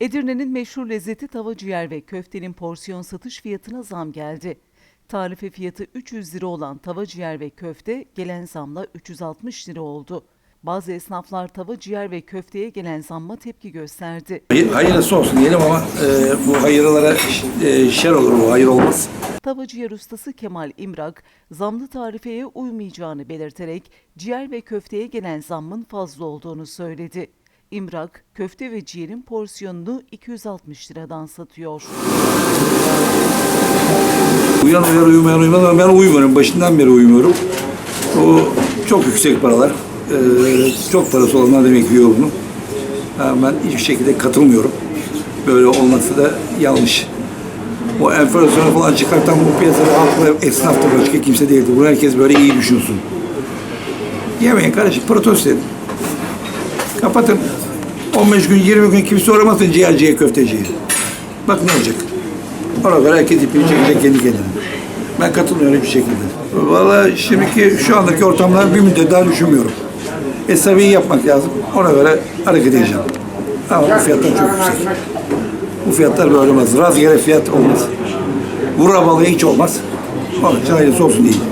Edirne'nin meşhur lezzeti tava ciğer ve köftenin porsiyon satış fiyatına zam geldi. Tarife fiyatı 300 lira olan tava ciğer ve köfte gelen zamla 360 lira oldu. Bazı esnaflar tava ciğer ve köfteye gelen zamma tepki gösterdi. Hayır, hayırlısı olsun diyelim ama e, bu hayırlara e, şer olur bu hayır olmaz. Tava ciğer ustası Kemal İmrak, zamlı tarifeye uymayacağını belirterek ciğer ve köfteye gelen zammın fazla olduğunu söyledi. İmrak, köfte ve ciğerin porsiyonunu 260 liradan satıyor. Uyan uyar uyumayan uymaz ama ben uymuyorum. Başından beri uymuyorum. O çok yüksek paralar. E, çok parası olanlar demek yiyor bunu. Ha, ben hiçbir şekilde katılmıyorum. Böyle olması da yanlış. O enflasyonu falan çıkartan bu piyasada halk ve esnaf da başka kimse değildi. Bunu herkes böyle iyi düşünsün. Yemeyin kardeşim, protesto edin. Kapatın. 15 gün, 20 gün kimse uğramasın ciğerciye, köfteciye. Bak ne olacak. Göre herkes ipini çekecek kendi kendine. Ben katılmıyorum hiçbir şekilde. Vallahi şimdiki şu andaki ortamlar bir müddet daha düşünmüyorum. Hesabı iyi yapmak lazım. Ona göre hareket edeceğim. Ama bu fiyatlar çok yüksek. Bu fiyatlar böyle olmaz. Rastgele fiyat olmaz. Vura balığı hiç olmaz. Onun için olsun diyeyim.